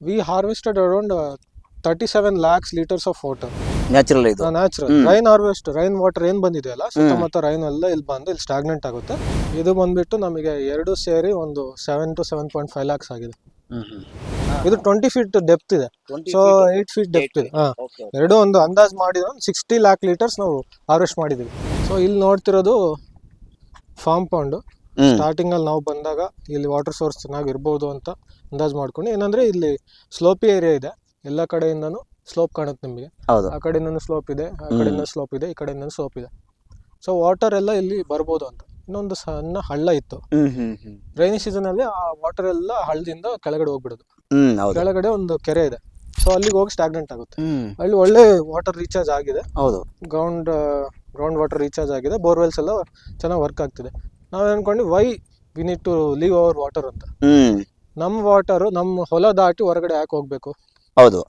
We harvested around thirty seven lakhs litres of water natural ಇದು. Natural rain harvest rain water ಏನ್ ಬಂದಿದೆಯಲ್ಲ ಸುತ್ತಮುತ್ತ rain ಎಲ್ಲ ಇಲ್ಲಿ ಬಂದು ಇಲ್ಲಿ ಸ್ಟಾಗ್ನೆಂಟ್ ಆಗುತ್ತೆ. ಇದು ಬಂದ್ಬಿಟ್ಟು ನಮಗೆ ಎರಡು ಸೇರಿ ಒಂದು seven to seven point five lakhs ಆಗಿದೆ. ಇದು ಟ್ವೆಂಟಿ ಫೀಟ್ ಡೆಪ್ತ್ ಇದೆ. ಸೊ ಏಟ್ ಫೀಟ್ ಡೆಪ್ತ್ ಇದೆ. ಹಾ. ಎರಡು ಒಂದು ಅಂದಾಜ್ ಮಾಡಿದ್ರೆ ಒಂದು ಸಿಕ್ಸ್ಟಿ ಲ್ಯಾಕ್ ಲೀಟರ್ಸ್ ನಾವು ಹಾರ್ವೆಸ್ಟ್ ಮಾಡಿದ್ದೀವಿ ಸೊ ಇಲ್ಲಿ ನೋಡ್ತಿರೋದು ಫಾರ್ಮ್ ಪಾಂಡು ಸ್ಟಾರ್ಟಿಂಗ್ ಅಲ್ಲಿ ನಾವು ಬಂದಾಗ ಇಲ್ಲಿ ವಾಟರ್ ಸೋರ್ಸ್ ಚೆನ್ನಾಗಿ ಇರ್ಬೋದು ಅಂತ ಅಂದಾಜ್ ಮಾಡ್ಕೊಂಡು ಏನಂದ್ರೆ ಇಲ್ಲಿ ಸ್ಲೋಪಿ ಏರಿಯಾ ಇದೆ. ಎಲ್ಲ ಕಡೆಯಿಂದನೂ ಸ್ಲೋಪ್ ಕಾಣುತ್ತೆ ನಿಮಗೆ. ಹೌದು. ಆ ಕಡೆಯಿಂದನೂ ಸ್ಲೋಪ್ ಇದೆ ಆ ಕಡೆಯಿಂದ ಸ್ಲೋಪ್ ಇದೆ ಈ ಕಡೆಯಿಂದ ಸ್ಲೋಪ್ ಇದೆ. ಸೊ ವಾಟರ್ ಎಲ್ಲ ಇಲ್ಲಿ ಬರ್ಬೋದು ಅಂತ. ಇನ್ನೊಂದು ಸಣ್ಣ ಹಳ್ಳ ಇತ್ತು. ರೈನಿ ಸೀಸನ್ ಅಲ್ಲಿ ಆ ವಾಟರ್ ಎಲ್ಲ ಹಳ್ಳದಿಂದ ಕೆಳಗಡೆ ಹೋಗ್ಬಿಡುದು. ಕೆಳಗಡೆ ಒಂದು ಕೆರೆ ಇದೆ. ಸೊ ಅಲ್ಲಿಗೆ ಹೋಗಿ ಸ್ಟಾಗ್ನೆಂಟ್ ಆಗುತ್ತೆ. ಅಲ್ಲಿ ಒಳ್ಳೆ ವಾಟರ್ ರೀಚಾರ್ಜ್ ಆಗಿದೆ. ಹೌದು. ಗ್ರೌಂಡ್ ಗ್ರೌಂಡ್ ವಾಟರ್ ರೀಚಾರ್ಜ್ ಆಗಿದೆ. ಬೋರ್ವೆಲ್ಸ್ ಎಲ್ಲ ಚೆನ್ನಾಗಿ ವರ್ಕ್ ಆಗ್ತಿದೆ. ನಾವು ಅನ್ಕೊಂಡ್ವಿ why we need to leave our water ಅಂತ. ಹ್ಮ್. ನಮ್ಮ ವಾಟರು ನಮ್ಮ ಹೊಲ ದಾಟಿ ಹೊರಗಡೆ ಯಾಕೆ ಹೋಗ್ಬೇಕು? ಹೌದು.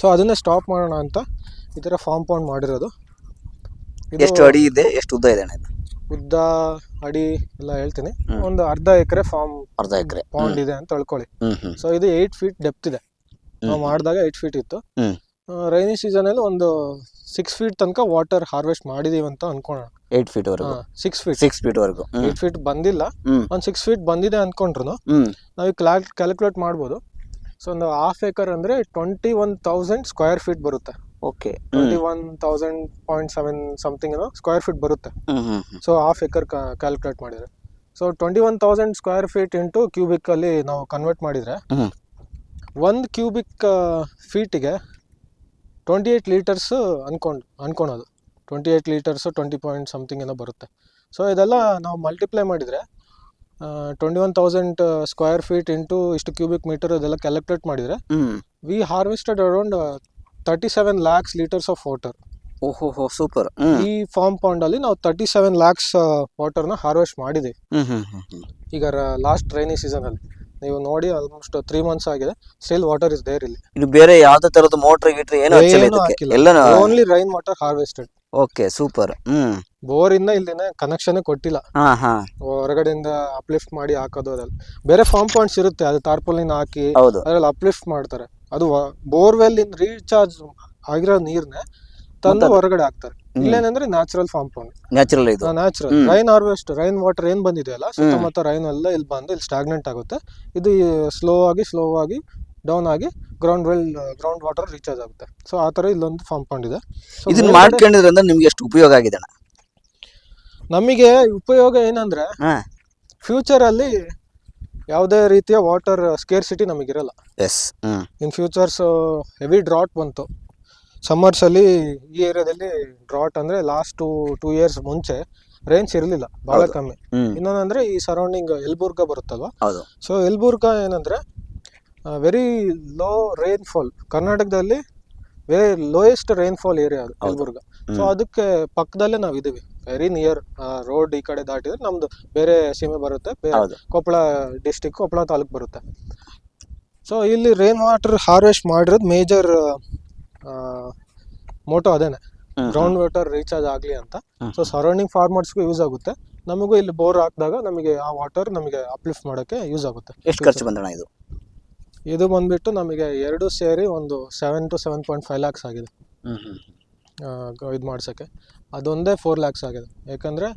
ಸೊ ಅದನ್ನ ಸ್ಟಾಪ್ ಮಾಡೋಣ ಅಂತ ಈ ಥರ ಫಾರ್ಮ್ ಪೌಂಡ್ ಮಾಡಿರೋದು. ಇದು ಎಷ್ಟು ಅಡಿ ಇದೆ? ಎಷ್ಟು ಉದ್ದ ಇದೆ ಅಣ್ಣ ಇದು? ಉದ್ದ ಅಡಿ ಎಲ್ಲ ಹೇಳ್ತೀನಿ. ಹ್ಮ್. ಒಂದು ಅರ್ಧ ಎಕರೆ ಫಾರ್ಮ್ ಅರ್ಧ ಎಕರೆ. ಪೌಂಡ್ ಇದೆ ಅಂತ ತಿಳ್ಕೊಳ್ಳಿ. ಹ್ಮ್ ಹ್ಮ್. ಸೊ ಇದು ಏಯ್ಟ್ ಫೀಟ್ ಡೆಪ್ತ್ ಇದೆ. ನಾವು ಹ್ಮ್. ಮಾಡಿದಾಗ ಏಯ್ಟ್ ಫೀಟ್ ಇತ್ತು. ಹ್ಮ್. ರೈನಿ ಸೀಸನಲ್ಲಿ ಒಂದು ಸಿಕ್ಸ್ ಫೀಟ್ ತನಕ ವಾಟರ್ ಹಾರ್ವೆಸ್ಟ್ ಮಾಡಿದೀವಿ ಅಂತ ಅನ್ಕೋಣ ಏಟ್ ಫೀಟ್ ವರೆಗೂ. ಸಿಕ್ಸ್ ಫೀಟ್ ಸಿಕ್ಸ್ ಫೀಟ್ ವರೆಗೂ. ಏಟ್ ಫೀಟ್ ಬಂದಿಲ್ಲ. ಒಂದು ಸಿಕ್ಸ್ ಫೀಟ್ ಬಂದಿದೆ ಅನ್ಕೊಂಡ್ರು ನಾವು ಕ್ಯಾಲ್ಕುಲೇಟ್ ಮಾಡ್ಬೋದು. ಸೊ ಒಂದು ಹಾಫ್ ಏಕರ್ ಅಂದ್ರೆ twenty one thousand square feet ಬರುತ್ತೆ. Okay twenty one thousand point seven something ಏನೋ ಸ್ಕ್ವೇರ್ ಫೀಟ್ ಬರುತ್ತೆ. ಸೊ ಹಾಫ್ ಏಕರ್ ಕ್ಯಾಲ್ಕುಲೇಟ್ ಮಾಡಿದ್ರೆ. So twenty one thousand square feet into ಕ್ಯೂಬಿಕ್ಕಲ್ಲಿ ನಾವು ಕನ್ವರ್ಟ್ ಮಾಡಿದ್ರೆ ಒಂದು ಕ್ಯೂಬಿಕ್ ಫೀಟಿಗೆ ಟ್ವೆಂಟಿ ಏಯ್ಟ್ ಲೀಟರ್ಸ್ ಅನ್ಕೊಂಡು ಅನ್ಕೊಳೋದು. Twenty eight litres twenty point something ಏನೋ ಬರುತ್ತೆ. ಸೊ ಇದೆಲ್ಲ ನಾವು ಮಲ್ಟಿಪ್ಲೈ ಮಾಡಿದರೆ twenty one thousand square feet into ಇಷ್ಟು ಕ್ಯೂಬಿಕ್ ಮೀಟರ್ ಇದೆಲ್ಲ ಕ್ಯಾಲ್ಕುಲೇಟ್ ಮಾಡಿದರೆ we harvested around thirty seven lakhs litres of water ಓಹೋ ಹೋ ಸೂಪರ್ ಈ ಫಾರ್ಮ್ ಪಾಂಡಲ್ಲಿ ನಾವು ತರ್ಟಿ ಸೆವೆನ್ ಲ್ಯಾಕ್ಸ್ ವಾಟರ್ನ ಹಾರ್ವೆಸ್ಟ್ ಮಾಡಿದೆ ಈಗ ಲಾಸ್ಟ್ ರೈನಿ ಸೀಸನಲ್ಲಿ ನೀವು ನೋಡಿ ಆಲ್ಮೋಸ್ಟ್ ತ್ರೀ ಮಂತ್ಸ್ ಆಗಿದೆ. ಸ್ಟಿಲ್ ವಾಟರ್ ಇಸ್ ದೇರ್ ಇಲ್ಲಿ. ಇದು ಬೇರೆ ಯಾವ್ದೇ ತರದ ಮೋಟರ್ ಗಿಟ್ರಿ ಏನು ಎಲ್ಲನೂ only rain water harvested okay super ಹ್ಮ್. ಬೋರ್ ಇಂದ ಇಲ್ಲಿನ ಕನೆಕ್ಷನ್ ಕೊಟ್ಟಿಲ್ಲ. ಹೊರಗಡೆಯಿಂದ ಅಪ್ಲಿಫ್ಟ್ ಮಾಡಿ ಹಾಕೋದು ಅದ್ರಲ್ಲಿ. ಬೇರೆ ಫಾರ್ಮ್ ಪಾಯಿಂಟ್ಸ್ ಇರುತ್ತೆ ಅದು ತಾರ್ಪೋಲಿನ್ ಹಾಕಿ ಅದ್ರಲ್ಲಿ ಅಪ್ಲಿಫ್ಟ್ ಮಾಡ್ತಾರೆ. ಅದು ಬೋರ್ವೆಲ್ ಇಂದ ರೀಚಾರ್ಜ್ ಆಗಿರೋ ನೀರ್ನೆ ತಂದು ಹೊರಗಡೆ ಹಾಕ್ತಾರೆ. ಇಲ್ಲೇನಂದ್ರೆ ನ್ಯಾಚುರಲ್ ಫಾರ್ಮ್ ಪೌಂಡ್ ನ್ಯಾಚುರಲ್ ಇದು. Natural rain harvest rain water ಏನ್ ಬಂದಿದೆಯಲ್ಲ ಸುತ್ತಮುತ್ತ ರೈನ್ ಎಲ್ಲ ಇಲ್ಲಿ ಬಂದು ಇಲ್ಲಿ ಸ್ಟಾಗ್ನೆಂಟ್ ಆಗುತ್ತೆ. ಇದು ಸ್ಲೋ ಆಗಿ ಸ್ಲೋ ಆಗಿ ಡೌನ್ ಆಗಿ ground well ground water recharge ಆಗುತ್ತೆ. ಸೊ ಆ ತರ ಇಲ್ಲೊಂದು ಫಾರ್ಮ್ ಪೌಂಡ್ ಇದೆ. ಇದನ್ನ ಮಾಡ್ಕೊಂಡಿದ್ರಿಂದ ನಿಮ್ಗೆ ಎಷ್ಟು ಉಪಯೋಗ ಆಗಿದೆ ನಮಗೆ ಉಪಯೋಗ ಏನಂದ್ರೆ ಫ್ಯೂಚರ್ ಅಲ್ಲಿ ಯಾವುದೇ ರೀತಿಯ water scarcity ನಮಗಿರಲ್ಲ as in futures heavy drought ಬಂತು. ಸಮ್ಮರ್ಸ್ ಅಲ್ಲಿ ಈ ಏರಿಯಾದಲ್ಲಿ ಡ್ರಾಟ್ ಅಂದ್ರೆ ಲಾಸ್ಟ್ ಟೂ ಟೂ ಇಯರ್ಸ್ ಮುಂಚೆ ರೇಂಜ್ ಇರಲಿಲ್ಲ ಬಹಳ. ಕಮ್ಮಿ. ಇನ್ನೊಂದಂದ್ರೆ ಈ ಸರೌಂಡಿಂಗ್ ಎಲ್ಬುರ್ಗ ಬರುತ್ತಲ್ವಾ? ಸೊ ಎಲ್ಬುರ್ಗ ಏನಂದ್ರೆ ವೆರಿ ಲೋ ರೈನ್ ಫಾಲ್ ಕರ್ನಾಟಕದಲ್ಲಿ very lowest rainfall area ಅದು ಎಲ್ಬುರ್ಗ. ಸೊ ಅದಕ್ಕೆ ಪಕ್ಕದಲ್ಲೇ ನಾವು ಇದೀವಿ. ವೆರಿ ನಿಯರ್ ರೋಡ್ ಈ ಕಡೆ ದಾಟಿದ್ರೆ ನಮ್ದು ಬೇರೆ ಸೀಮೆ ಬರುತ್ತೆ ಕೊಪ್ಪಳ ಡಿಸ್ಟಿಕ್ ಕೊಪ್ಪಳ ತಾಲೂಕ್ ಬರುತ್ತೆ. ಸೊ ಇಲ್ಲಿ ರೈನ್ ವಾಟರ್ ಹಾರ್ವೆಸ್ಟ್ ಮಾಡಿರೋದು ಮೇಜರ್ ಮೋಟೋ ಅದೇನೆ. ಗ್ರೌಂಡ್ ವಾಟರ್ ರೀಚಾರ್ಜ್ ಆಗಲಿ ಅಂತ. ಸೊ ಸರೌಂಡಿಂಗ್ ಫಾರ್ಮರ್ಸ್ಗೂ ಯೂಸ್ ಆಗುತ್ತೆ. ನಮಗೂ ಇಲ್ಲಿ ಬೋರ್ ಹಾಕಿದಾಗ ನಮಗೆ ಆ ವಾಟರ್ ನಮಗೆ ಅಪ್ಲಿಫ್ಟ್ ಮಾಡೋಕ್ಕೆ ಯೂಸ್ ಆಗುತ್ತೆ. ಎಷ್ಟು ಖರ್ಚು ಬಂದಣ ಇದು? ಇದು ಬಂದ್ಬಿಟ್ಟು ನಮಗೆ ಎರಡು ಸೇರಿ ಒಂದು seven to seven point five lakhs ಆಗಿದೆ. ಇದು ಮಾಡ್ಸೋಕ್ಕೆ. ಅದೊಂದೇ ಫೋರ್ ಲ್ಯಾಕ್ಸ್ ಆಗಿದೆ. ಯಾಕಂದರೆ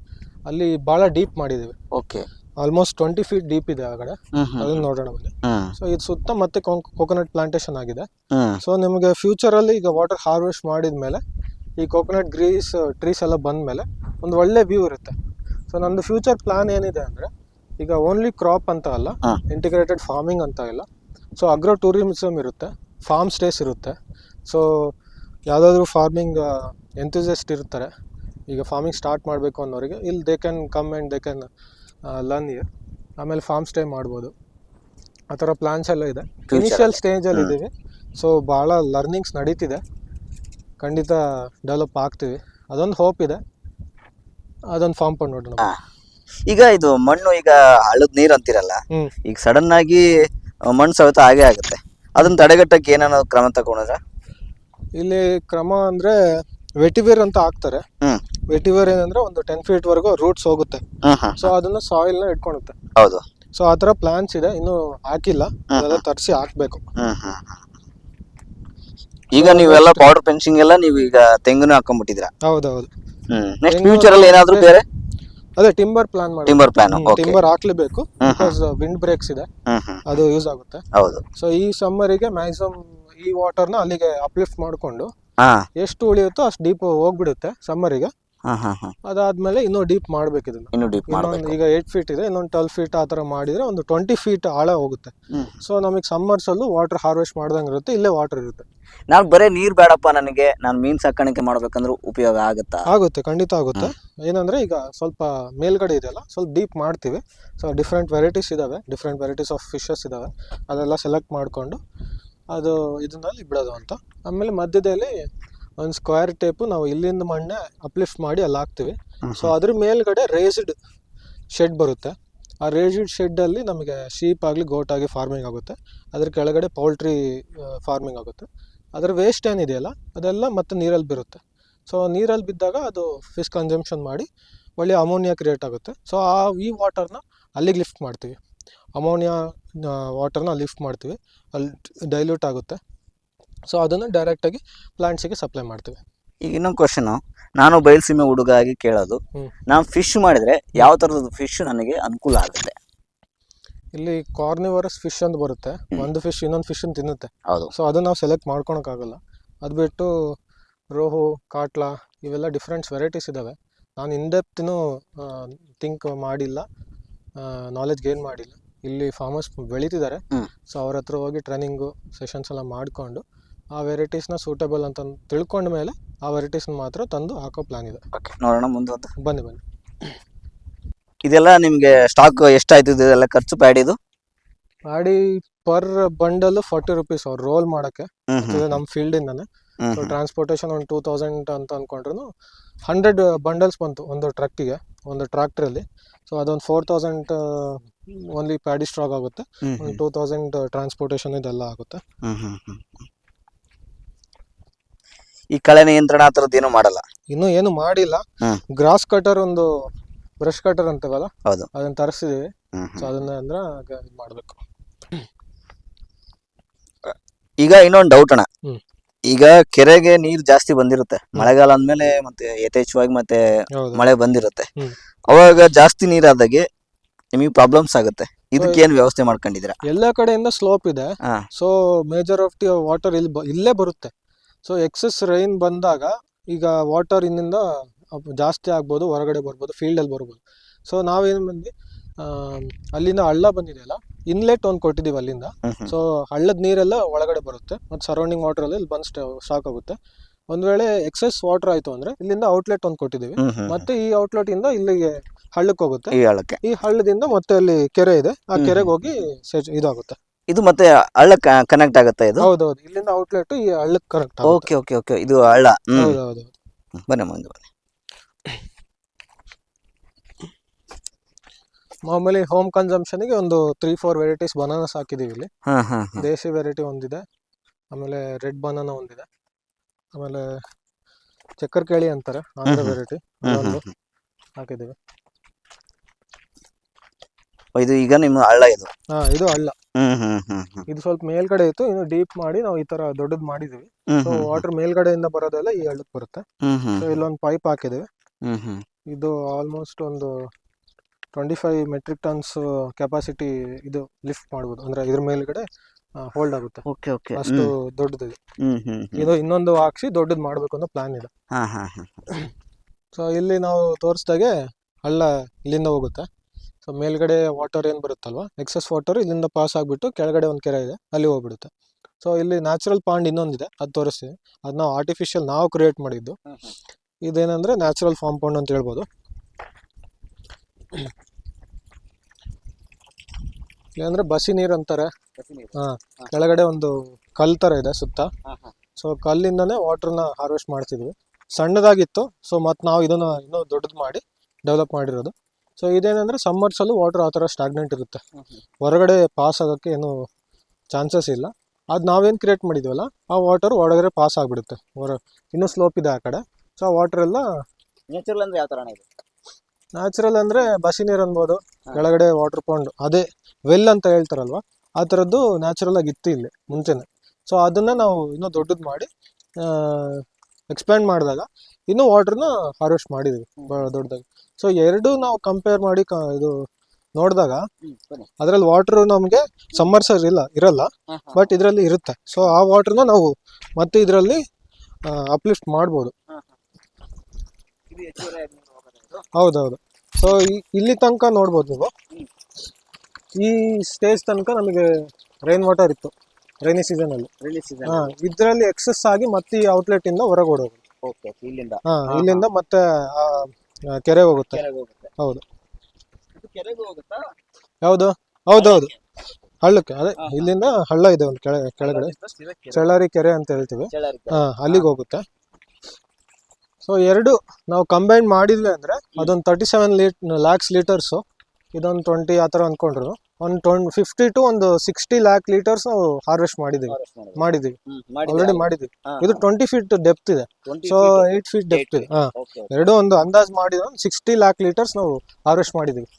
ಅಲ್ಲಿ ಭಾಳ ಡೀಪ್ ಮಾಡಿದ್ದೀವಿ. Okay almost twenty feet deep ಇದೆ ಆ ಕಡೆ ಅದನ್ನ ನೋಡೋಣ ಬನ್ನಿ. ಸೊ ಇದು ಸುತ್ತ ಮತ್ತೆ ಕೋಕೋನಟ್ ಪ್ಲಾಂಟೇಶನ್ ಆಗಿದೆ. ಸೊ ನಿಮಗೆ ಫ್ಯೂಚರಲ್ಲಿ ಈಗ ವಾಟರ್ ಹಾರ್ವೆಸ್ಟ್ ಮಾಡಿದ ಮೇಲೆ ಈ ಕೋಕೋನಟ್ ಗ್ರೀಸ್ ಟ್ರೀಸ್ ಎಲ್ಲ ಬಂದ ಮೇಲೆ ಒಂದು ಒಳ್ಳೆ ವ್ಯೂ ಇರುತ್ತೆ. ಸೊ ನಂದು ಫ್ಯೂಚರ್ ಪ್ಲಾನ್ ಏನಿದೆ ಅಂದ್ರೆ ಈಗ ಓನ್ಲಿ ಕ್ರಾಪ್ ಅಂತ ಅಲ್ಲ ಇಂಟಿಗ್ರೇಟೆಡ್ ಫಾರ್ಮಿಂಗ್ ಅಂತ ಇಲ್ಲ. ಸೊ ಅಗ್ರೋ ಟೂರಿಸಮ್ ಇರುತ್ತೆ ಫಾರ್ಮ್ ಸ್ಟೇಸ್ ಇರುತ್ತೆ. ಸೊ ಯಾವುದಾದ್ರೂ ಫಾರ್ಮಿಂಗ್ ಎಂಥೂಸಿಯಸ್ಟ್ ಇರ್ತಾರೆ ಈಗ ಫಾರ್ಮಿಂಗ್ ಸ್ಟಾರ್ಟ್ ಮಾಡಬೇಕು ಅನ್ನೋರಿಗೆ ಇಲ್ಲಿ they can come and they can learn here ಆಮೇಲೆ ಫಾರ್ಮ್ ಸ್ಟೇ ಮಾಡ್ಬೋದು. ಆ ಥರ ಪ್ಲಾನ್ಸ್ ಎಲ್ಲ ಇದೆ. ಇನಿಷಿಯಲ್ ಸ್ಟೇಜಲ್ಲಿ ಇದ್ದೀವಿ. ಸೊ ಭಾಳ ಲರ್ನಿಂಗ್ಸ್ ನಡೀತಿದೆ. ಖಂಡಿತ ಡೆವಲಪ್ ಆಗ್ತೀವಿ. ಅದೊಂದು ಹೋಪ್ ಇದೆ. ಅದೊಂದು ಫಾರ್ಮ್ ಪಂಡ್ ನೋಡೋಣ. ಈಗ ಇದು ಮಣ್ಣು ಈಗ ಹಳ್ಳದ ನೀರು ಅಂತಿರಲ್ಲ ಈಗ ಸಡನ್ ಆಗಿ ಮಣ್ಣು ಸವೆತ ಆಗೇ ಆಗುತ್ತೆ. ಅದನ್ನ ತಡೆಗಟ್ಟಕ್ಕೆ ಏನೇನೋ ಕ್ರಮ ತಗೊಂಡ್ರ ಇಲ್ಲಿ ಕ್ರಮ ಅಂದ್ರೆ ವೆಟಿವೇರ್ ಅಂತ ಹಾಕ್ತಾರೆ. ವೆಟಿವೇರ್ ಏನಂದ್ರೆ ಒಂದು ಟೆನ್ ಫೀಟ್ ವರೆಗೂ ರೂಟ್ಸ್ ಹೋಗುತ್ತೆ. ಸೊ ಅದನ್ನ ಸಾಯಿಲ್ನ ಇಟ್ಕೊಳುತ್ತೆ. ಹೌದು. ಸೊ ಆ ತರ ಪ್ಲಾನ್ಸ್ ಇದೆ. ಇನ್ನು ಹಾಕಿಲ್ಲ. ಅದೆಲ್ಲ ತರಿಸಿ ಹಾಕ್ಬೇಕು. ಈಗ ನೀವೆಲ್ಲ ಪೌಡರ್ ಪೆನ್ಸಿಂಗ್ ಎಲ್ಲ ನೀವು ಈಗ ತೆಂಗುನ ಹಾಕೊಂಡ್ಬಿಟ್ಟಿದ್ರ ಹೌದೌದು. ನೆಕ್ಸ್ಟ್ ಫ್ಯೂಚರ್ ಅಲ್ಲಿ ಏನಾದ್ರೂ ಬೇರೆ? ಅದೇ ಟಿಂಬರ್ ಪ್ಲಾನ್ ಮಾಡಿ ಟಿಂಬರ್ ಪ್ಲಾನ್ ಟಿಂಬರ್ ಹಾಕ್ಲೇಬೇಕು. ಬಿಕಾಸ್ ವಿಂಡ್ ಬ್ರೇಕ್ಸ್ ಇದೆ. ಅದು ಯೂಸ್ ಆಗುತ್ತೆ. ಹೌದು. ಸೊ ಈ ಸಮ್ಮರಿಗೆ ಮ್ಯಾಕ್ಸಿಮಮ್ ಈ ವಾಟರ್ನ ಅಲ್ಲಿಗೆ ಅಪ್ಲಿಫ್ಟ್ ಮಾಡಿಕೊಂಡು ಎಷ್ಟು ಉಳಿಯುತ್ತೋ ಅಷ್ಟು ಡೀಪ್ ಹೋಗ್ಬಿಡುತ್ತೆ ಸಮ್ಮರಿಗೆ ಅದಾದ್ಮೇಲೆ ಇನ್ನೂ ಡೀಪ್ ಮಾಡ್ಬೇಕು ಇದನ್ನ. ಇನ್ನು ಡೀಪ್ ಇನ್ನೊಂದು ಈಗ ಏಟ್ ಫೀಟ್ ಇದೆ ಇನ್ನೊಂದು ಟ್ವೆಲ್ ಫೀಟ್ ಆ ಥರ ಮಾಡಿದ್ರೆ ಒಂದು ಟ್ವೆಂಟಿ ಫೀಟ್ ಆಳ ಹೋಗುತ್ತೆ. ಸೊ ನಮಗೆ ಸಮ್ಮರ್ಸ್ ಅಲ್ಲೂ ವಾಟರ್ ಹಾರ್ವೆಸ್ಟ್ ಮಾಡ್ದಂಗೆ ಇರುತ್ತೆ ಇಲ್ಲೇ ವಾಟರ್ ಇರುತ್ತೆ. ನಾನು ಬರೇ ನೀರ್ ಬೇಡಪ್ಪ ನನಗೆ ನಾನು ಮೀನು ಸಾಕಾಣಿಕೆ ಮಾಡ್ಬೇಕಂದ್ರೆ ಉಪಯೋಗ ಆಗುತ್ತಾ? ಆಗುತ್ತೆ ಖಂಡಿತ ಆಗುತ್ತೆ. ಏನಂದ್ರೆ ಈಗ ಸ್ವಲ್ಪ ಮೇಲ್ಗಡೆ ಇದೆಯಲ್ಲ ಸ್ವಲ್ಪ ಡೀಪ್ ಮಾಡ್ತೀವಿ. ಸೊ ಡಿಫ್ರೆಂಟ್ ವೆರೈಟೀಸ್ ಇದಾವೆ ಡಿಫ್ರೆಂಟ್ ವೆರೈಟೀಸ್ ಆಫ್ ಫಿಶಸ್ ಇದಾವೆ. ಅದೆಲ್ಲ ಸೆಲೆಕ್ಟ್ ಮಾಡಿಕೊಂಡು ಅದು ಇದನ್ನಲ್ಲಿ ಬಿಡೋದು ಅಂತ. ಆಮೇಲೆ ಮಧ್ಯದಲ್ಲಿ ಒಂದು ಸ್ಕ್ವೇರ್ ಟೇಪು ನಾವು ಇಲ್ಲಿಂದ ಮಣ್ಣೆ ಅಪ್ಲಿಫ್ಟ್ ಮಾಡಿ ಅಲ್ಲಿ ಹಾಕ್ತೀವಿ. ಸೊ ಅದ್ರ ಮೇಲ್ಗಡೆ ರೇಸ್ಡ್ ಶೆಡ್ ಬರುತ್ತೆ. ಆ ರೇಸ್ಡ್ ಶೆಡ್ಡಲ್ಲಿ ನಮಗೆ ಶೀಪ್ ಆಗಲಿ ಗೋಟ್ ಆಗಿ ಫಾರ್ಮಿಂಗ್ ಆಗುತ್ತೆ. ಅದ್ರ ಕೆಳಗಡೆ ಪೌಲ್ಟ್ರಿ ಫಾರ್ಮಿಂಗ್ ಆಗುತ್ತೆ. ಅದರ ವೇಸ್ಟ್ ಏನಿದೆಯಲ್ಲ ಅದೆಲ್ಲ ಮತ್ತೆ ನೀರಲ್ಲಿ ಬರುತ್ತೆ. ಸೊ ನೀರಲ್ಲಿ ಬಿದ್ದಾಗ ಅದು ಫಿಶ್ ಕನ್ಸಂಪ್ಷನ್ ಮಾಡಿ ಒಳ್ಳೆಯ ಅಮೋನಿಯಾ ಕ್ರಿಯೇಟ್ ಆಗುತ್ತೆ. ಸೊ ಆ ಈ ವಾಟರ್ನ ಅಲ್ಲಿಗೆ ಲಿಫ್ಟ್ ಮಾಡ್ತೀವಿ. ಅಮೋನಿಯಾ ವಾಟರ್ನ ಲಿಫ್ಟ್ ಮಾಡ್ತೀವಿ. ಅಲ್ಲಿ ಡೈಲ್ಯೂಟ್ ಆಗುತ್ತೆ. ಸೊ ಅದನ್ನು ಡೈರೆಕ್ಟಾಗಿ ಪ್ಲಾಂಟ್ಸಿಗೆ ಸಪ್ಲೈ ಮಾಡ್ತೀವಿ. ಈಗ ಇನ್ನೊಂದು ಕ್ವಶನ್ ನಾನು ಬಯಲುಸೀಮೆ ಹುಡುಗ ಆಗಿ ಕೇಳೋದು. ನಾನು ಫಿಶ್ ಮಾಡಿದ್ರೆ ಯಾವ ಥರದ ಫಿಶ್ ನನಗೆ ಅನುಕೂಲ ಆಗುತ್ತೆ? ಇಲ್ಲಿ ಕಾರ್ನಿವರಸ್ ಫಿಶ್ ಅಂತ ಬರುತ್ತೆ. ಒಂದು ಫಿಶ್ ಇನ್ನೊಂದು ಫಿಶ್ ತಿನ್ನುತ್ತೆ. ಹೌದು. ಸೊ ಅದನ್ನ ನಾವು ಸೆಲೆಕ್ಟ್ ಮಾಡ್ಕೊಳಕ್ಕಾಗಲ್ಲ. ಅದು ಬಿಟ್ಟು ರೋಹು ಕಾಟ್ಲಾ ಇವೆಲ್ಲ ಡಿಫ್ರೆಂಟ್ಸ್ ವೆರೈಟೀಸ್ ಇದ್ದಾವೆ ನಾನು ಇನ್ಡೆಪ್ತಿನೂ ಥಿಂಕ್ ಮಾಡಿಲ್ಲ. ನಾಲೆಜ್ ಗೇನ್ ಮಾಡಿಲ್ಲ. ಇಲ್ಲಿ ಫಾರ್ಮರ್ಸ್ ಬೆಳೀತಿದ್ದಾರೆ. ಸೊ ಅವ್ರ ಹತ್ರ ಹೋಗಿ ಟ್ರೈನಿಂಗು ಸೆಷನ್ಸ್ ಎಲ್ಲ ಮಾಡಿಕೊಂಡು ಆ ವೆರೈಟೀಸ್ನ ಸೂಟಬಲ್ ಅಂತ ತಿಳ್ಕೊಂಡ ಮೇಲೆ ಆ ವೆರೈಟೀಸ್ನ ಮಾತ್ರ ತಂದು ಹಾಕೋ ಪ್ಲಾನ್ ಇದೆ. ಓಕೆ ನೋಡೋಣ ಮುಂದೆ ಬನ್ನಿ ಬನ್ನಿ. ಇದೆಲ್ಲ ನಿಮ್ಗೆ ಸ್ಟಾಕ್ ಎಷ್ಟಾಯ್ತು ಇದೆಲ್ಲ ಖರ್ಚು ಪ್ಯಾಡಿದು? ಮಾಡಿ ಪರ್ ಬಂಡಲ್ ಫಾರ್ಟಿ ರುಪೀಸ್ ಅವ್ರು ರೋಲ್ ಮಾಡೋಕ್ಕೆ. ಇದು ನಮ್ಮ ಫೀಲ್ಡಿಂದಾನೆ ಸೊ ಟ್ರಾನ್ಸ್ಪೋರ್ಟೇಷನ್ ಒಂದು ಟೂ ತೌಸಂಡ್ ಅಂತ ಅಂದ್ಕೊಂಡ್ರು ಹಂಡ್ರೆಡ್ ಬಂಡಲ್ಸ್ ಬಂತು ಒಂದು ಟ್ರಕ್ಗೆ ಒಂದು ಟ್ರಾಕ್ಟ್ರಲ್ಲಿ ಸೊ ಅದೊಂದು four thousand only paddy straw ಆಗುತ್ತೆ. ಒಂದು ಟೂ ತೌಸಂಡ್ ಟ್ರಾನ್ಸ್ಪೋರ್ಟೇಷನ್ ಇದೆಲ್ಲ ಆಗುತ್ತೆ. ಈ ಕಳೆ ನಿಯಂತ್ರಣ ಆ ಥರದ್ದು ಏನೂ ಮಾಡಲ್ಲ. ಇನ್ನೂ ಏನು ಮಾಡಿಲ್ಲ. ಹ್ಮ್. ಗ್ರಾಸ್ ಕಟರ್ ಒಂದು ಬ್ರಷ್ ಕಟರ್ ಅಂತವಲ್ಲ ಹೌದು. ಅದನ್ನ ತರಿಸಿದೀವಿ. ಹ್ಮ್ ಸೊ ಅದನ್ನ ಅಂದ್ರೆ ಇದು ಮಾಡಬೇಕು. ಈಗ ಇನ್ನೊಂದು ಡೌಟ್ ಅಣ್ಣ. ಹ್ಮ್. ಈಗ ಕೆರೆಗೆ ನೀರ್ ಜಾಸ್ತಿ ಬಂದಿರುತ್ತೆ. ಮಳೆಗಾಲ ಅಂದ್ಮೇಲೆ ಮತ್ತೆ ಯಥೇಚ್ಛವಾಗಿ ಮತ್ತೆ ಹೌದು. ಮಳೆ ಬಂದಿರುತ್ತೆ. ಹ್ಮ್. ಅವಾಗ ಜಾಸ್ತಿ ನೀರಾದಾಗೆ ನಿಮಗೆ ಪ್ರಾಬ್ಲಮ್ಸ್ ಆಗುತ್ತೆ. ಇದಕ್ಕೆ ಏನ್ ವ್ಯವಸ್ಥೆ ಮಾಡ್ಕೊಂಡಿದ್ದೀರಾ? ಎಲ್ಲ ಕಡೆಯಿಂದ ಸ್ಲೋಪ್ ಇದೆ. ಹಾ. So major of the water ಇಲ್ಲಿ ಬ- ಇಲ್ಲೇ ಬರುತ್ತೆ. ಸೊ ಎಕ್ಸಸ್ ರೈನ್ ಬಂದಾಗ ಈಗ ವಾಟರ್ ಇನ್ನಿಂದ ಜಾಸ್ತಿ ಆಗ್ಬೋದು ಹೊರಗಡೆ ಬರ್ಬೋದು ಫೀಲ್ಡಲ್ಲಿ ಬರ್ಬೋದು. ಸೊ ನಾವೇನು ಬಂದು ಆ, ಅಲ್ಲಿಂದ ಹಳ್ಳ ಬಂದಿದೆಯಲ್ಲ ಇನ್ಲೆಟ್ ಒಂದು ಕೊಟ್ಟಿದ್ದೀವಿ ಅಲ್ಲಿಂದ. ಸೊ ಹಳ್ಳದ ನೀರೆಲ್ಲ ಒಳಗಡೆ ಬರುತ್ತೆ ಮತ್ತು ಸರೌಂಡಿಂಗ್ ವಾಟ್ರಲ್ಲಿ ಇಲ್ಲಿ ಬಂದು ಸ್ಟಾಕ್ ಆಗುತ್ತೆ. ಒಂದು ವೇಳೆ ಎಕ್ಸಸ್ ವಾಟರ್ ಆಯಿತು ಅಂದರೆ ಇಲ್ಲಿಂದ ಔಟ್ಲೆಟ್ ಒಂದು ಕೊಟ್ಟಿದ್ದೀವಿ. ಮತ್ತೆ ಈ ಔಟ್ಲೆಟ್ ಇಂದ ಇಲ್ಲಿಗೆ ಹಳ್ಳಕ್ಕೆ ಹೋಗುತ್ತೆ. ಈ ಹಳ್ಳದಿಂದ ಮತ್ತೆ ಅಲ್ಲಿ ಕೆರೆ ಇದೆ ಆ ಕೆರೆಗೆ ಹೋಗಿ ಇದಾಗುತ್ತೆ. ಇದು ಮತ್ತೆ ಹಳ್ಳ ಕನೆಕ್ಟ್ ಆಗುತ್ತೆ ಇದು? ಹೌದೌದು. ಇಲ್ಲಿಂದ ಔಟ್ಲೆಟ್ ಈ ಹಳ್ಳಕ್ಕೆ ಕರೆಕ್ಟ್ ಓಕೆ ಓಕೆ ಓಕೆ ಇದು ಹಳ್ಳ. ಹ್ಮ್. ಹೌದೌದು. ಬನ್ನಿ ಮುಂದೆ ಬನ್ನಿ. ಮಾಮೂಲಿ ಹೋಮ್ ಕನ್ಸಂಪ್ಷನ್ಗೆ ಒಂದು ತ್ರೀ ಫೋರ್ ವೆರೈಟೀಸ್ ಬನಾನಾಸ್ ಹಾಕಿದೀವಿ ಇಲ್ಲಿ. ಹಾ ಹಾ ಹಾ. ದೇಸಿ ವೆರೈಟಿ ಒಂದಿದೆ. ಆಮೇಲೆ ರೆಡ್ ಬನಾನ ಒಂದಿದೆ. ಆಮೇಲೆ ಚಕ್ಕರ್ ಕೇಳಿ ಅಂತಾರೆ ಆಂಧ್ರ ಹ್ಮ್ ಹ್ಮ್. ವೆರೈಟಿ ಹ್ಮ್ ಹ್ಮ್ ಹ್ಮ್. ಹಾಕಿದ್ದೀವಿ ಓ, ಇದು ಈಗ ನಿಮ್ಮ ಹಳ್ಳ ಇದು? ಹಾ ಇದು ಹಳ್ಳ. ಇದು ಸ್ವಲ್ಪ ಮೇಲ್ಗಡೆ ಇತ್ತು ಇನ್ನು ಡೀಪ್ ಮಾಡಿ ನಾವು ಈ ತರ ದೊಡ್ಡದ್ ಮಾಡಿದೀವಿ. ಸೊ ವಾಟರ್ ಮೇಲ್ಗಡೆಯಿಂದ ಬರೋದೆಲ್ಲ ಈ ಹಳ್ಳಕ್ಕೆ ಬರುತ್ತೆ. ಸೊ ಇಲ್ಲೊಂದು ಪೈಪ್ ಹಾಕಿದೀವಿ. ಇದು ಆಲ್ಮೋಸ್ಟ್ ಒಂದು twenty five metric tons capacity ಇದು ಲಿಫ್ಟ್ ಮಾಡ್ಬೋದು. ಅಂದ್ರೆ ಇದ್ರ ಮೇಲ್ಗಡೆ ಹೋಲ್ಡ್ ಆಗುತ್ತೆ. Okay okay. ಅಷ್ಟು ದೊಡ್ಡದಿದೆ ಹ್ಮ್ ಇದು ಇನ್ನೊಂದು ಹಾಕ್ಸಿ ದೊಡ್ಡದು ಮಾಡಬೇಕು ಅನ್ನೋ ಪ್ಲಾನ್ ಇದೆ. ಸೊ ಇಲ್ಲಿ ನಾವು ತೋರಿಸ್ದಾಗೆ ಹಳ್ಳ ಇಲ್ಲಿಂದ ಹೋಗುತ್ತೆ. ಸೊ ಮೇಲ್ಗಡೆ ವಾಟರ್ ಏನು ಬರುತ್ತಲ್ವಾ? ಎಕ್ಸಸ್ ವಾಟರ್ ಇಲ್ಲಿಂದ ಪಾಸ್ ಆಗಿಬಿಟ್ಟು ಕೆಳಗಡೆ ಒಂದು ಕೆರೆ ಇದೆ ಅಲ್ಲಿ ಹೋಗ್ಬಿಡುತ್ತೆ. ಸೊ ಇಲ್ಲಿ ನ್ಯಾಚುರಲ್ ಪಾಂಡ್ ಇನ್ನೊಂದಿದೆ ಅದು ತೋರಿಸ್ತೀವಿ ಅದು ನಾವು ಆರ್ಟಿಫಿಷಿಯಲ್ ನಾವು ಕ್ರಿಯೇಟ್ ಮಾಡಿದ್ದು. ಇದೇನಂದರೆ ನ್ಯಾಚುರಲ್ ಫಾರ್ಮ್ ಪಾಂಡ್ ಅಂತ ಹೇಳ್ಬೋದು. ಇಲ್ಲಾಂದ್ರೆ ಬಸಿ ನೀರು ಅಂತಾರೆ. ಹಾ ಕೆಳಗಡೆ ಒಂದು ಕಲ್ ಥರ ಇದೆ ಸುತ್ತ. ಸೊ ಕಲ್ಲಿಂದನೇ ವಾಟರ್ನ ಹಾರ್ವೆಸ್ಟ್ ಮಾಡ್ತಿದ್ವಿ. ಸಣ್ಣದಾಗಿತ್ತು ಸೊ ಮತ್ತೆ ನಾವು ಇದನ್ನ ಇನ್ನೂ ದೊಡ್ಡದು ಮಾಡಿ ಡೆವಲಪ್ ಮಾಡಿರೋದು. ಸೊ ಇದೇನಂದರೆ ಸಮ್ಮರ್ಸಲ್ಲೂ ವಾಟರ್ ಆ ಥರ ಸ್ಟಾಗ್ನೆಂಟ್ ಇರುತ್ತೆ. ಹೊರಗಡೆ ಪಾಸ್ ಆಗೋಕ್ಕೆ ಏನು ಚಾನ್ಸಸ್ ಇಲ್ಲ. ಅದು ನಾವೇನು ಕ್ರಿಯೇಟ್ ಮಾಡಿದ್ವಲ್ಲ ಆ ವಾಟರ್ ಒಳಗಡೆ ಪಾಸ್ ಆಗಿಬಿಡುತ್ತೆ. ಹೊರ ಇನ್ನೂ ಸ್ಲೋಪ್ ಇದೆ ಆ ಕಡೆ. ಸೊ ಆ ವಾಟರ್ ಎಲ್ಲ ನ್ಯಾಚುರಲ್ ಅಂದ್ರೆ ಯಾವ ಥರ ಇದು? ನ್ಯಾಚುರಲ್ ಅಂದ್ರೆ ಬಸಿ ನೀರು ಅನ್ಬೋದು ಕೆಳಗಡೆ ವಾಟರ್ ಪಾಂಡ್ ಅದೇ ವೆಲ್ ಅಂತ ಹೇಳ್ತಾರಲ್ವಾ ಆ ಥರದ್ದು ನ್ಯಾಚುರಲ್ ಆಗಿ ಇತ್ತು ಇಲ್ಲಿ ಮುಂಚೆನೆ. ಸೊ ಅದನ್ನ ನಾವು ಇನ್ನೂ ದೊಡ್ಡದು ಮಾಡಿ ಎಕ್ಸ್ಪ್ಯಾಂಡ್ ಮಾಡಿದಾಗ ಇನ್ನೂ ವಾಟ್ರನ್ನ ಹಾರ್ವೆಸ್ಟ್ ಮಾಡಿದ್ವಿ ಭಾಳ ದೊಡ್ಡದಾಗಿ. ಸೊ ಎರಡು ನಾವು ಕಂಪೇರ್ ಮಾಡಿ ಕ- ಇದು ನೋಡಿದಾಗ ಅದರಲ್ಲಿ ವಾಟರ್ ನಮಗೆ ಸಮ್ಮರ್ಸರ್ ಇಲ್ಲ ಇರಲ್ಲ. ಬಟ್ ಇದರಲ್ಲಿ ಇರುತ್ತೆ. ಸೊ ಆ ವಾಟರ್ನ ನಾವು ಮತ್ತೆ ಇದರಲ್ಲಿ ಅಪ್ಲಿಫ್ಟ್ ಮಾಡ್ಬೋದು. ಹೌದೌದು. ಸೊ ಇಲ್ಲಿ ತನಕ ನೋಡ್ಬೋದು ನೀವು. ಈ ಸ್ಟೇಜ್ ತನಕ ನಮಗೆ ರೈನ್ ವಾಟರ್ ಇತ್ತು. ರೈನಿ ಸೀಸನ್ ಅಲ್ಲಿ. ಹಾ ಇದರಲ್ಲಿ ಎಕ್ಸಸ್ ಆಗಿ ಮತ್ತೆ ಈ ಔಟ್ಲೆಟ್ ಇಂದ ಹೊರಗೆ ಓಡೋದು. ಓಕೆ ಇಲ್ಲಿಂದ. ಹಾ ಇಲ್ಲಿಂದ ಮತ್ತೆ ಕೆರೆ ಆ, ಹೋಗುತ್ತೆ. ಕೆರೆಗೆ ಹೋಗುತ್ತೆ. ಹೌದು. ಇದು ಕೆರೆಗೆ ಹೋಗುತ್ತಾ? ಯಾವುದು ಹೌದೌದು ಹಳ್ಳಕ್ಕೆ. ಅದೇ ಇಲ್ಲಿಂದ ಹಳ್ಳ ಇದೆ ಒಂದು ಕೆಳ ಕೆಳಗಡೆ. ಚಳ್ಳಾರಿ ಕೆರೆ ಅಂತ ಹೇಳ್ತೀವಿ. ಹಾ ಅಲ್ಲಿಗೆ ಹೋಗುತ್ತೆ. ಸೊ ಎರಡು ನಾವು ಕಂಬೈನ್ ಮಾಡಿದ್ವಿ ಅಂದ್ರೆ ಅದೊಂದು ತರ್ಟಿ ಸೆವೆನ್ ಲೀಟ್ ಲ್ಯಾಕ್ಸ್ ಲೀಟರ್ಸು ಇದೊಂದು ಟ್ವೆಂಟಿ ಆ ಥರ ಅಂದ್ಕೊಂಡ್ರು. ಒಂದು ಟ್ವೆಂಟ್ ಫಿಫ್ಟಿ ಟು ಒಂದು ಸಿಕ್ಸ್ಟಿ ಲ್ಯಾಕ್ ಲೀಟರ್ಸ್ ನಾವು ಹಾರ್ವೆಸ್ಟ್ ಮಾಡಿದ್ದೀವಿ ಮಾಡಿದ್ದೀವಿ ಆಲ್ರೆಡಿ ಮಾಡಿದ್ದೀವಿ ಇದು ಟ್ವೆಂಟಿ ಫೀಟ್ ಡೆಪ್ತ್ ಇದೆ. ಸೊ ಏಟ್ ಫೀಟ್ ಡೆಪ್ತ್ ಇದೆ. ಹಾಂ. ಎರಡು ಒಂದು ಅಂದಾಜ್ ಮಾಡಿದ ಒಂದು ಸಿಕ್ಸ್ಟಿ ಲ್ಯಾಕ್ ಲೀಟರ್ಸ್ ನಾವು ಹಾರ್ವೆಸ್ಟ್ ಮಾಡಿದ್ದೀವಿ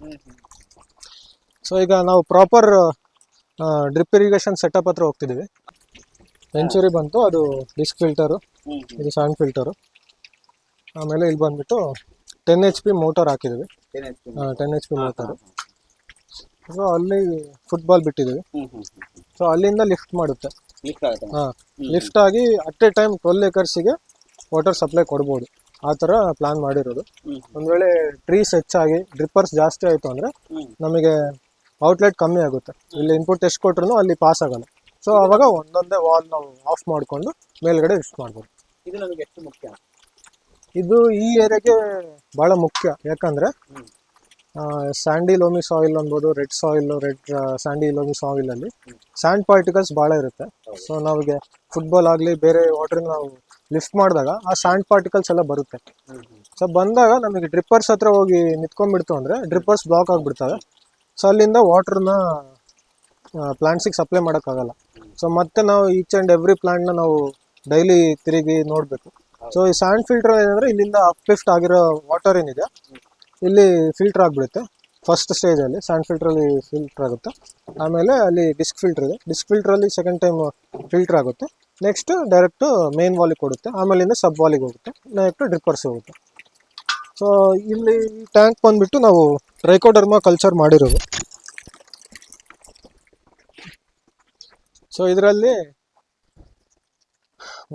ಸೊ ಈಗ ನಾವು ಪ್ರಾಪರ್ ಡ್ರಿಪ್ ಇರಿಗೇಷನ್ ಸೆಟಪ್ ಹತ್ರ ಹೋಗ್ತಿದ್ದೀವಿ ಸೆಂಚುರಿ ಬಂತು. ಅದು ಡಿಸ್ಕ್ ಫಿಲ್ಟರು ಇದು ಸಣ್ಣ ಫಿಲ್ಟರು ಆಮೇಲೆ ಇಲ್ಲಿ ಬಂದ್ಬಿಟ್ಟು ಟೆನ್ ಎಚ್ ಪಿ ಮೋಟರ್ ಹಾಕಿದ್ದೀವಿ. Ten H P motor so ಅಲ್ಲಿ ಫುಟ್ಬಾಲ್ ಬಿಟ್ಟಿದ್ದೀವಿ. ಸೊ ಅಲ್ಲಿಂದ ಲಿಫ್ಟ್ ಮಾಡುತ್ತೆ. ಹಾಂ ಲಿಫ್ಟ್ ಆಗಿ ಅಟ್ ಎ ಟೈಮ್ ಟ್ವೆಲ್ ಏಕರ್ಸಿಗೆ ವಾಟರ್ ಸಪ್ಲೈ ಕೊಡ್ಬೋದು. ಆ ಥರ ಪ್ಲಾನ್ ಮಾಡಿರೋದು. ಒಂದು ವೇಳೆ ಟ್ರೀಸ್ ಹೆಚ್ಚಾಗಿ ಡ್ರಿಪ್ಪರ್ಸ್ ಜಾಸ್ತಿ ಆಯಿತು ಅಂದರೆ ನಮಗೆ ಔಟ್ಲೆಟ್ ಕಮ್ಮಿ ಆಗುತ್ತೆ. ಇಲ್ಲಿ ಇನ್ಪುಟ್ ಎಷ್ಟು ಕೊಟ್ರು ಅಲ್ಲಿ ಪಾಸ್ ಆಗಲ್ಲ. ಸೊ ಅವಾಗ ಒಂದೊಂದೇ ವಾಲ್ ನಾವು ಆಫ್ ಮಾಡಿಕೊಂಡು ಮೇಲ್ಗಡೆ ಲಿಫ್ಟ್ ಮಾಡ್ಬೋದು. ಇದು ನಮಗೆ ಎಷ್ಟು ಮುಖ್ಯ? ಇದು ಈ ಏರಿಯಾಗೆ ಭಾಳ ಮುಖ್ಯ. ಯಾಕಂದರೆ ಸ್ಯಾಂಡಿ ಲೋಮಿ ಸಾಯಿಲ್ ಅನ್ಬೋದು red soil red sandy loamy ಸಾಯಿಲಲ್ಲಿ sand particles ಭಾಳ ಇರುತ್ತೆ. ಸೊ ನಮಗೆ ಫುಟ್ಬಾಲ್ ಆಗಲಿ ಬೇರೆ ವಾಟರ್ ನಾವು ಲಿಫ್ಟ್ ಮಾಡಿದಾಗ ಆ ಸ್ಯಾಂಡ್ ಪಾರ್ಟಿಕಲ್ಸ್ ಎಲ್ಲ ಬರುತ್ತೆ. ಸೊ ಬಂದಾಗ ನಮಗೆ ಡ್ರಿಪ್ಪರ್ಸ್ ಹತ್ರ ಹೋಗಿ ನಿಂತ್ಕೊಂಡ್ಬಿಡ್ತು ಅಂದರೆ ಡ್ರಿಪ್ಪರ್ಸ್ ಬ್ಲಾಕ್ ಆಗಿಬಿಡ್ತವೆ. ಸೊ ಅಲ್ಲಿಂದ ವಾಟರ್ನ ಪ್ಲಾಂಟ್ಸಿಗೆ ಸಪ್ಲೈ ಮಾಡೋಕ್ಕಾಗಲ್ಲ. ಸೊ ಮತ್ತೆ ನಾವು ಈಚ್ ಆ್ಯಂಡ್ ಎವ್ರಿ ಪ್ಲಾಂಟ್ನ ನಾವು ಡೈಲಿ ತಿರುಗಿ ನೋಡಬೇಕು. ಸೊ ಈ ಸ್ಯಾಂಡ್ ಫಿಲ್ಟರ್ ಏನಂದ್ರೆ ಇಲ್ಲಿಂದ ಅಪ್ಲಿಫ್ಟ್ ಆಗಿರೋ ವಾಟರ್ ಏನಿದೆ, ಇಲ್ಲಿ ಫಿಲ್ಟರ್ ಆಗಿಬಿಡುತ್ತೆ. ಫಸ್ಟ್ ಸ್ಟೇಜಲ್ಲಿ ಸ್ಯಾಂಡ್ ಫಿಲ್ಟ್ರಲ್ಲಿ ಫಿಲ್ಟರ್ ಆಗುತ್ತೆ. ಆಮೇಲೆ ಅಲ್ಲಿ ಡಿಸ್ಕ್ ಫಿಲ್ಟರ್ ಇದೆ. ಡಿಸ್ಕ್ ಫಿಲ್ಟ್ರಲ್ಲಿ ಸೆಕೆಂಡ್ ಟೈಮ್ ಫಿಲ್ಟರ್ ಆಗುತ್ತೆ. ನೆಕ್ಸ್ಟ್ ಡೈರೆಕ್ಟು ಮೇನ್ ವಾಲಿಗೆ ಕೊಡುತ್ತೆ. ಆಮೇಲಿಂದ ಸಬ್ ವಾಲಿಗೆ ಹೋಗುತ್ತೆ. ಡೈರೆಕ್ಟು ಡ್ರಿಪ್ಪರ್ಸ್ ಹೋಗುತ್ತೆ. ಸೊ ಇಲ್ಲಿ ಟ್ಯಾಂಕ್ ಬಂದುಬಿಟ್ಟು ನಾವು ಟ್ರೈಕೋಡರ್ಮಾ ಕಲ್ಚರ್ ಮಾಡಿರೋದು. ಸೊ ಇದರಲ್ಲಿ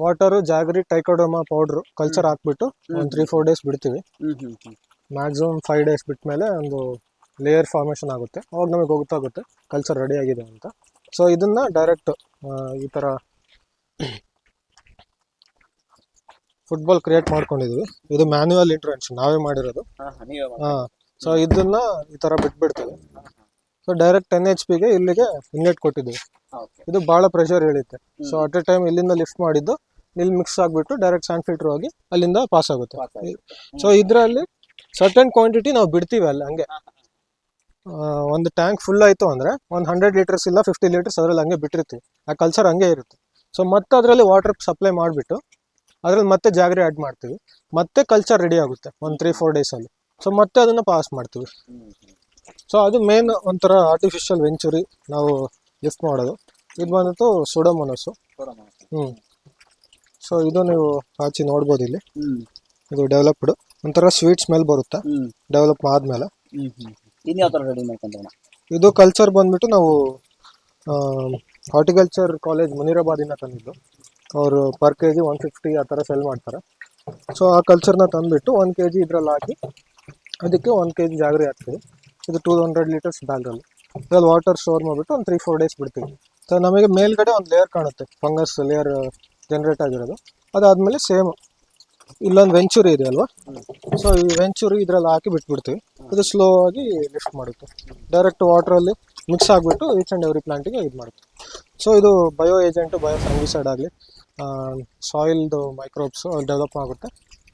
water jaggery trichoderma powder culture ಹಾಕ್ಬಿಟ್ಟು ಒಂದು ತ್ರೀ ಫೋರ್ ಡೇಸ್ ಬಿಡ್ತೀವಿ. ಮ್ಯಾಕ್ಸಿಮಮ್ ಫೈವ್ ಡೇಸ್ ಬಿಟ್ಮೇಲೆ ಒಂದು ಲೇಯರ್ ಫಾರ್ಮೇಷನ್ ಆಗುತ್ತೆ. ಅವಾಗ ನಮಗೆ ಗೊತ್ತಾಗುತ್ತೆ ಕಲ್ಚರ್ ರೆಡಿ ಆಗಿದೆ ಅಂತ. ಸೊ ಇದನ್ನ ಡೈರೆಕ್ಟ್ ಈ ಥರ ಫುಟ್ಬಾಲ್ ಕ್ರಿಯೇಟ್ ಮಾಡ್ಕೊಂಡಿದ್ವಿ. ಇದು ಮ್ಯಾನ್ಯುವಲ್ ಇಂಟರ್ವೆನ್ಶನ್ ನಾವೇ ಮಾಡಿರೋದು. ಹಾ ಸೊ ಇದನ್ನ ಈ ಥರ ಬಿಟ್ಬಿಡ್ತೀವಿ. ಸೊ ಡೈರೆಕ್ಟ್ ಟೆನ್ ಎಚ್ ಪಿಗೆ ಇಲ್ಲಿಗೆ ಇನ್ಲೆಟ್ ಕೊಟ್ಟಿದ್ದೀವಿ. ಇದು ಭಾಳ ಪ್ರೆಷರ್ ಇಳಿಯುತ್ತೆ ಸೊ ಅಟ್ ಎ ಟೈಮ್ ಇಲ್ಲಿಂದ ಲಿಫ್ಟ್ ಮಾಡಿದ್ದು ಇಲ್ಲಿ ಮಿಕ್ಸ್ ಆಗಿಬಿಟ್ಟು ಡೈರೆಕ್ಟ್ ಸ್ಯಾಂಡ್ ಫಿಲ್ಟರ್ ಹೋಗಿ ಅಲ್ಲಿಂದ ಪಾಸ್ ಆಗುತ್ತೆ. ಸೊ ಇದರಲ್ಲಿ ಸರ್ಟನ್ ಕ್ವಾಂಟಿಟಿ ನಾವು ಬಿಡ್ತೀವಿ ಅಲ್ಲಿ ಹಂಗೆ. ಒಂದು ಟ್ಯಾಂಕ್ ಫುಲ್ ಆಯಿತು ಅಂದರೆ ಒಂದು ಹಂಡ್ರೆಡ್ ಲೀಟರ್ಸ್ ಇಲ್ಲ ಫಿಫ್ಟಿ ಲೀಟರ್ಸ್ ಅದರಲ್ಲಿ ಹಂಗೆ ಬಿಟ್ಟಿರ್ತೀವಿ. ಆ ಕಲ್ಚರ್ ಹಂಗೆ ಇರುತ್ತೆ. ಸೊ ಮತ್ತೆ ಅದರಲ್ಲಿ ವಾಟರ್ ಸಪ್ಲೈ ಮಾಡಿಬಿಟ್ಟು ಅದರಲ್ಲಿ ಮತ್ತೆ ಜಾಗರಿ ಆ್ಯಡ್ ಮಾಡ್ತೀವಿ. ಮತ್ತೆ ಕಲ್ಚರ್ ರೆಡಿ ಆಗುತ್ತೆ ಒಂದು ತ್ರೀ ಫೋರ್ ಡೇಸಲ್ಲಿ ಸೊ ಮತ್ತೆ ಅದನ್ನು ಪಾಸ್ ಮಾಡ್ತೀವಿ. ಸೊ ಅದು ಮೇನ್ ಒಂಥರ ಆರ್ಟಿಫಿಷಿಯಲ್ ವೆಂಚುರಿ ನಾವು ಲಿಫ್ಟ್ ಮಾಡೋದು. ಇದು ಬಂದಿತ್ತು ಸುಡೋಮೊನಸ್ಸು ಹ್ಞೂ ಸೊ ಇದು ನೀವು ಹಾಚಿ ನೋಡ್ಬೋದು ಇಲ್ಲಿ. ಇದು ಡೆವಲಪ್ಡ್ ಒಂಥರ ಸ್ವೀಟ್ ಸ್ಮೆಲ್ ಬರುತ್ತೆ. ಡೆವಲಪ್ ಆದಮೇಲೆ. ರೆಡಿ ಇದು ಕಲ್ಚರ್ ಬಂದ್ಬಿಟ್ಟು ನಾವು ಹಾರ್ಟಿಕಲ್ಚರ್ ಕಾಲೇಜ್ ಮುನಿರಾಬಾದಿನ ತಂದಿದ್ದು. ಅವರು per K G one fifty ಆ ಥರ ಸೆಲ್ ಮಾಡ್ತಾರೆ. ಸೊ ಆ ಕಲ್ಚರ್ನ ತಂದುಬಿಟ್ಟು ಒನ್ ಕೆ ಜಿ ಇದ್ರಲ್ಲಿ ಹಾಕಿ ಅದಕ್ಕೆ ಒನ್ ಕೆ ಜಿ ಜಾಗರಿ ಹಾಕ್ತೀವಿ. ಇದು ಟೂ ಹಂಡ್ರೆಡ್ ಲೀಟರ್ಸ್ ಬ್ಯಾಗಲ್ಲಿ ಇದ್ರಲ್ಲಿ ವಾಟರ್ ಸ್ಟೋರ್ ಮಾಡಿಬಿಟ್ಟು ಒಂದು ತ್ರೀ ಫೋರ್ ಡೇಸ್ ಬಿಡ್ತೀವಿ. ಸೊ ನಮಗೆ ಮೇಲ್ಗಡೆ ಒಂದು ಲೇಯರ್ ಕಾಣುತ್ತೆ. ಫಂಗಸ್ ಲೇಯರ್ ಜನ್ರೇಟ್ ಆಗಿರೋದು. ಅದಾದಮೇಲೆ ಸೇಮ್ ಇಲ್ಲೊಂದು ವೆಂಚೂರಿ ಇದೆ ಅಲ್ವಾ? ಸೊ ಈ ವೆಂಚೂರಿ ಇದ್ರಲ್ಲಿ ಹಾಕಿ ಬಿಟ್ಬಿಡ್ತೀವಿ. ಅದು ಸ್ಲೋ ಆಗಿ ಲಿಫ್ಟ್ ಮಾಡುತ್ತೆ. ಡೈರೆಕ್ಟ್ ವಾಟ್ರಲ್ಲಿ ಮಿಕ್ಸ್ ಆಗಿಬಿಟ್ಟು ಈಚ್ ಆ್ಯಂಡ್ ಎವ್ರಿ ಪ್ಲಾಂಟಿಗೆ ಇದು ಮಾಡುತ್ತೆ. ಸೊ ಇದು ಬಯೋ ಏಜೆಂಟು ಬಯೋ ಫಂಗಿಸೈಡ್ ಆಗಲಿ ಸಾಯಿಲ್ದು ಮೈಕ್ರೋಬ್ಸು ಡೆವಲಪ್ ಆಗುತ್ತೆ.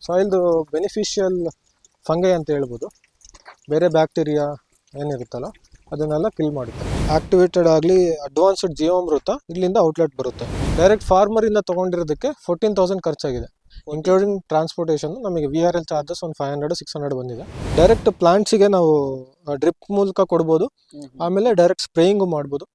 ಸಾಯಿಲ್ದು ಬೆನಿಫಿಷಿಯಲ್ ಫಂಗೈ ಅಂತ ಹೇಳ್ಬೋದು. ಬೇರೆ ಬ್ಯಾಕ್ಟೀರಿಯಾ ಏನಿರುತ್ತಲ್ಲ ಅದನ್ನೆಲ್ಲ ಕಿಲ್ ಮಾಡುತ್ತೆ. ಆಕ್ಟಿವೇಟೆಡ್ ಆಗಲಿ ಅಡ್ವಾನ್ಸ್ಡ್ ಜೀವಾಮೃತ ಇಲ್ಲಿಂದ ಔಟ್ಲೆಟ್ ಬರುತ್ತೆ. ಡೈರೆಕ್ಟ್ ಫಾರ್ಮರಿಂದ ತೊಗೊಂಡಿರೋದಕ್ಕೆ ಫೋರ್ಟೀನ್ ತೌಸಂಡ್ ಖರ್ಚಾಗಿದೆ. ಇನ್ಕ್ಲೂಡಿಂಗ್ ಟ್ರಾನ್ಸ್ಪೋರ್ಟೇಷನ್ ನಮಗೆ ವಿ ಆರ್ ಎಲ್ ಚಾರ್ಜಸ್ ಒಂದು ಫೈವ್ ಹಂಡ್ರೆಡ್ ಸಿಕ್ಸ್ ಹಂಡ್ರೆಡ್ ಬಂದಿದೆ. ಡೈರೆಕ್ಟ್ ಪ್ಲಾಂಟ್ಸಿಗೆ ನಾವು ಡ್ರಿಪ್ ಮೂಲಕ ಕೊಡ್ಬೋದು. ಆಮೇಲೆ ಡೈರೆಕ್ಟ್ ಸ್ಪ್ರೇಯಿಂಗು ಮಾಡ್ಬೋದು.